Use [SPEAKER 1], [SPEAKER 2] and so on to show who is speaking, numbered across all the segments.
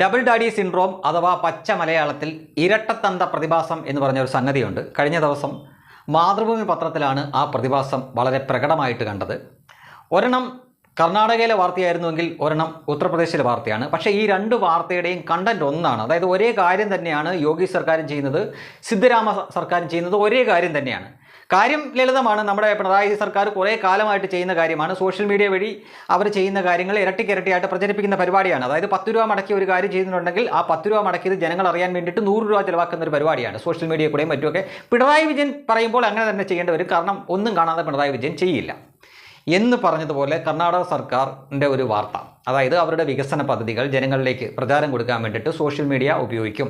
[SPEAKER 1] Double daddy syndrome അഥവാ പച്ച മലയാളത്തിൽ ഇരട്ടത്തന്ത പ്രതിഭാസം എന്ന് പറഞ്ഞ ഒരു സംഗതിയുണ്ട് കഴിഞ്ഞ ദിവസം മാതൃഭൂമി പത്രത്തിലാണ് ആ പ്രതിഭാസം വളരെ പ്രകടമായിട്ട് കണ്ടത്. ഒരെണ്ണം കർണാടകയിലെ വാർത്തയായിരുന്നുവെങ്കിൽ ഒരെണ്ണം ഉത്തർപ്രദേശിലെ വാർത്തയാണ്. പക്ഷേ ഈ രണ്ട് വാർത്തയുടെയും കണ്ടന്റ് ഒന്നാണ്. അതായത് ഒരേ കാര്യം തന്നെയാണ് യോഗി സർക്കാരും ചെയ്യുന്നത് സിദ്ധരാമ സർക്കാരും ചെയ്യുന്നത് ഒരേ കാര്യം തന്നെയാണ്. കാര്യം ലളിതമാണ്. നമ്മുടെ പിണറായി സർക്കാർ കുറേ കാലമായിട്ട് ചെയ്യുന്ന കാര്യമാണ്. സോഷ്യൽ മീഡിയ വഴി അവർ ചെയ്യുന്ന കാര്യങ്ങൾ ഇരട്ടിക്കിരട്ടിയായിട്ട് പ്രചരിപ്പിക്കുന്ന പരിപാടിയാണ്. അതായത് പത്ത് രൂപ മടക്കി ഒരു കാര്യം ചെയ്യുന്നുണ്ടെങ്കിൽ ആ പത്ത് രൂപ മടക്കിയത് ജനങ്ങൾ അറിയാൻ വേണ്ടിയിട്ട് നൂറ് രൂപ ചിലവാക്കുന്ന ഒരു പരിപാടിയാണ്. സോഷ്യൽ മീഡിയ കൂടെയും മറ്റുമൊക്കെ പിണറായി വിജയൻ പറയുമ്പോൾ അങ്ങനെ തന്നെ ചെയ്യേണ്ടി വരും. കാരണം ഒന്നും കാണാതെ പിണറായി വിജയൻ ചെയ്യില്ല. എന്ന് പറഞ്ഞതുപോലെ കർണാടക സർക്കാരിന്റെ ഒരു വാർത്ത. അതായത് അവരുടെ വികസന പദ്ധതികൾ ജനങ്ങളിലേക്ക് പ്രചാരം കൊടുക്കാൻ വേണ്ടിയിട്ട് സോഷ്യൽ മീഡിയ ഉപയോഗിക്കും.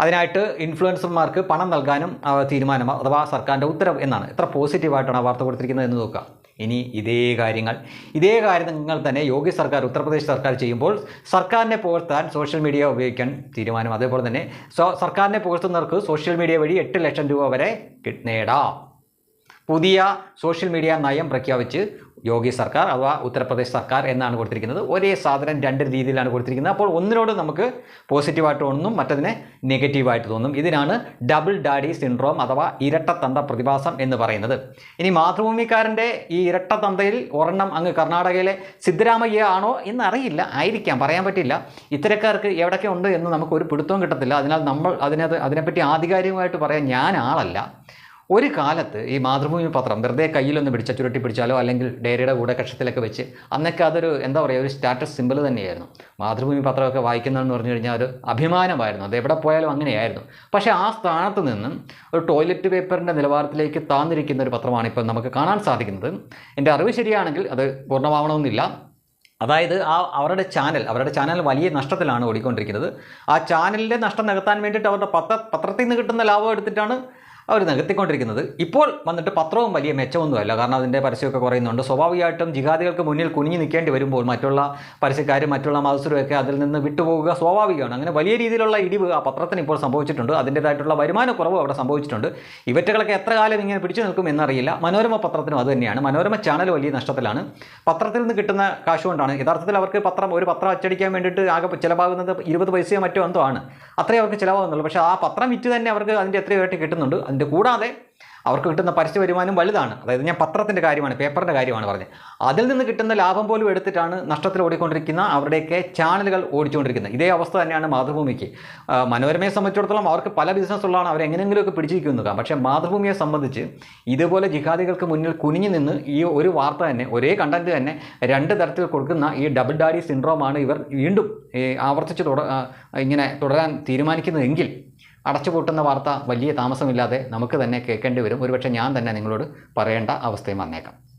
[SPEAKER 1] അതിനായിട്ട് ഇൻഫ്ലുവൻസർമാർക്ക് പണം നൽകാനും തീരുമാനം അഥവാ സർക്കാരിന്റെ ഉത്തരവ് എന്നാണ്. എത്ര പോസിറ്റീവായിട്ടാണ് ആ വാർത്ത കൊടുത്തിരിക്കുന്നത് എന്ന് നോക്കുക. ഇനി ഇതേ കാര്യങ്ങൾ. ഇതേ കാര്യങ്ങൾ തന്നെ യോഗി സർക്കാർ ഉത്തർപ്രദേശ് സർക്കാർ ചെയ്യുമ്പോൾ സർക്കാരിനെ പുകഴ്ത്താൻ സോഷ്യൽ മീഡിയ ഉപയോഗിക്കാൻ തീരുമാനം. അതേപോലെ തന്നെ സർക്കാരിനെ പുകഴ്ത്തുന്നവർക്ക് സോഷ്യൽ മീഡിയ വഴി എട്ട് ലക്ഷം രൂപ വരെ നേടാം. പുതിയ സോഷ്യൽ മീഡിയ നയം പ്രഖ്യാപിച്ച് യോഗി സർക്കാർ അഥവാ ഉത്തർപ്രദേശ് സർക്കാർ എന്നാണ് കൊടുത്തിരിക്കുന്നത്. ഒരേ സാധനം രണ്ട് രീതിയിലാണ് കൊടുത്തിരിക്കുന്നത്. അപ്പോൾ ഒന്നിനോട് നമുക്ക് പോസിറ്റീവായിട്ട് തോന്നും മറ്റതിനെ നെഗറ്റീവായിട്ട് തോന്നും. ഇതിനാണ് ഡബിൾ ഡാഡി സിൻഡ്രോം അഥവാ ഇരട്ടത്തന്ത പ്രതിഭാസം എന്ന് പറയുന്നത്. ഇനി മാതൃഭൂമിക്കാരന്റെ ഈ ഇരട്ടത്തന്തയിൽ ഒരെണ്ണം അങ്ങ് കർണാടകയിലെ സിദ്ധരാമയ്യ ആണോ എന്നറിയില്ല ആയിരിക്കാം പറയാൻ പറ്റില്ല. ഇത്തരക്കാർക്ക് എവിടെയൊക്കെ ഉണ്ട് എന്ന് നമുക്ക് ഒരു പിടുത്തവും കിട്ടത്തില്ല. അതിനാൽ നമ്മൾ അതിനകത്ത് അതിനെപ്പറ്റി ആധികാരികമായിട്ട് പറയാൻ ഞാൻ ആളല്ല. ഒരു കാലത്ത് ഈ മാതൃഭൂമി പത്രം വെറുതെ കയ്യിലൊന്ന് പിടിച്ച ചുരുട്ടി പിടിച്ചാലോ അല്ലെങ്കിൽ ഡയറിയുടെ കൂടെ കക്ഷത്തിലൊക്കെ വെച്ച് അന്നൊക്കെ അതൊരു എന്താ പറയുക ഒരു സ്റ്റാറ്റസ് സിമ്പിൾ തന്നെയായിരുന്നു. മാതൃഭൂമി പത്രമൊക്കെ വായിക്കുന്നതെന്ന് പറഞ്ഞു കഴിഞ്ഞാൽ ഒരു അഭിമാനമായിരുന്നു. അത് എവിടെ പോയാലും അങ്ങനെയായിരുന്നു. പക്ഷേ ആ സ്ഥാനത്ത് നിന്നും ഒരു ടോയ്ലറ്റ് പേപ്പറിന്റെ നിലവാരത്തിലേക്ക് താന്നിരിക്കുന്ന ഒരു പത്രമാണ് ഇപ്പോൾ നമുക്ക് കാണാൻ സാധിക്കുന്നത്. എന്റെ അറിവ് ശരിയാണെങ്കിൽ അത് പൂർണമാവണമെന്നില്ല. അതായത് ആ അവരുടെ ചാനൽ അവരുടെ ചാനൽ വലിയ നഷ്ടത്തിലാണ് ഓടിക്കൊണ്ടിരിക്കുന്നത്. ആ ചാനലിന്റെ നഷ്ടം നികത്താൻ വേണ്ടിയിട്ട് അവരുടെ പത്ര പത്രത്തിൽ നിന്ന് കിട്ടുന്ന ലാഭം എടുത്തിട്ടാണ് അവർ നികത്തിക്കൊണ്ടിരിക്കുന്നത്. ഇപ്പോൾ വന്നിട്ട് പത്രവും വലിയ മെച്ചമൊന്നുമല്ല. കാരണം അതിന്റെ പരസ്യമൊക്കെ കുറയുന്നുണ്ട്. സ്വാഭാവികമായിട്ടും ജിഹാദികൾക്ക് മുന്നിൽ കുനിഞ്ഞു നിൽക്കേണ്ടി വരുമ്പോൾ മറ്റുള്ള പരസ്യക്കാരും മറ്റുള്ള മത്സരമൊക്കെ അതിൽ നിന്ന് വിട്ടുപോകുക സ്വാഭാവികമാണ്. അങ്ങനെ വലിയ രീതിയിലുള്ള ഇടിവ് ആ പത്രത്തിന് ഇപ്പോൾ സംഭവിച്ചിട്ടുണ്ട്. അതിന്റേതായിട്ടുള്ള വരുമാനക്കുറവ് അവിടെ സംഭവിച്ചിട്ടുണ്ട്. ഇവറ്റകളൊക്കെ എത്ര കാലം ഇങ്ങനെ പിടിച്ചു നിൽക്കും എന്നറിയില്ല. മനോരമ പത്രത്തിനും അത് തന്നെയാണ്. മനോരമ ചാനൽ വലിയ നഷ്ടത്തിലാണ്. പത്രത്തിൽ നിന്ന് കിട്ടുന്ന കാശുകൊണ്ടാണ് യഥാർത്ഥത്തിൽ അവർക്ക് പത്രം ഒരു പത്രം അച്ചടിക്കാൻ വേണ്ടിയിട്ട് ആകെ ചിലവാകുന്നത് ഇരുപത് പൈസയോ മറ്റോ എന്തോ ആണ്. അത്രേ അവർക്ക് ചിലവാകുന്നുള്ളൂ. പക്ഷേ ആ പത്രം വിറ്റ് തന്നെ അവർക്ക് അതിന്റെ എത്രയോ ആയിട്ട് കിട്ടുന്നുണ്ട്. അതിന്റെ കൂടാതെ അവർക്ക് കിട്ടുന്ന പരസ്യ വരുമാനം വലുതാണ്. അതായത് ഞാൻ പത്രത്തിന്റെ കാര്യമാണ് പേപ്പറിന്റെ കാര്യമാണ് പറഞ്ഞത്. അതിൽ നിന്ന് കിട്ടുന്ന ലാഭം പോലും എടുത്തിട്ടാണ് നഷ്ടത്തിൽ ഓടിക്കൊണ്ടിരിക്കുന്ന അവരുടെയൊക്കെ ചാനലുകൾ ഓടിച്ചുകൊണ്ടിരിക്കുന്നത്. ഇതേ അവസ്ഥ തന്നെയാണ് മാതൃഭൂമിക്ക്. മനോരമയെ സംബന്ധിച്ചിടത്തോളം അവർക്ക് പല ബിസിനസ് ഉള്ളതാണ് അവർ എങ്ങനെയെങ്കിലുമൊക്കെ പിടിച്ചിരിക്കുന്നതാണ് പക്ഷേ മാതൃഭൂമിയെ സംബന്ധിച്ച് ഇതുപോലെ ജിഹാദികൾക്ക് മുന്നിൽ കുനിഞ്ഞു നിന്ന് ഈ ഒരു വാർത്ത തന്നെ ഒരേ കണ്ടന്റ് തന്നെ രണ്ട് തരത്തിൽ കൊടുക്കുന്ന ഈ ഡബിൾ ഡാഡി സിൻഡ്രോമാണ് ഇവർ വീണ്ടും ആവർത്തിച്ച് തുട ഇങ്ങനെ തുടരാൻ തീരുമാനിക്കുന്നതെങ്കിൽ അടച്ചുപൂട്ടുന്ന വാർത്ത വലിയ താമസമില്ലാതെ നമുക്ക് തന്നെ കേൾക്കേണ്ടി വരും. ഒരുപക്ഷെ ഞാൻ തന്നെ നിങ്ങളോട് പറയേണ്ട അവസ്ഥയും വന്നേക്കാം.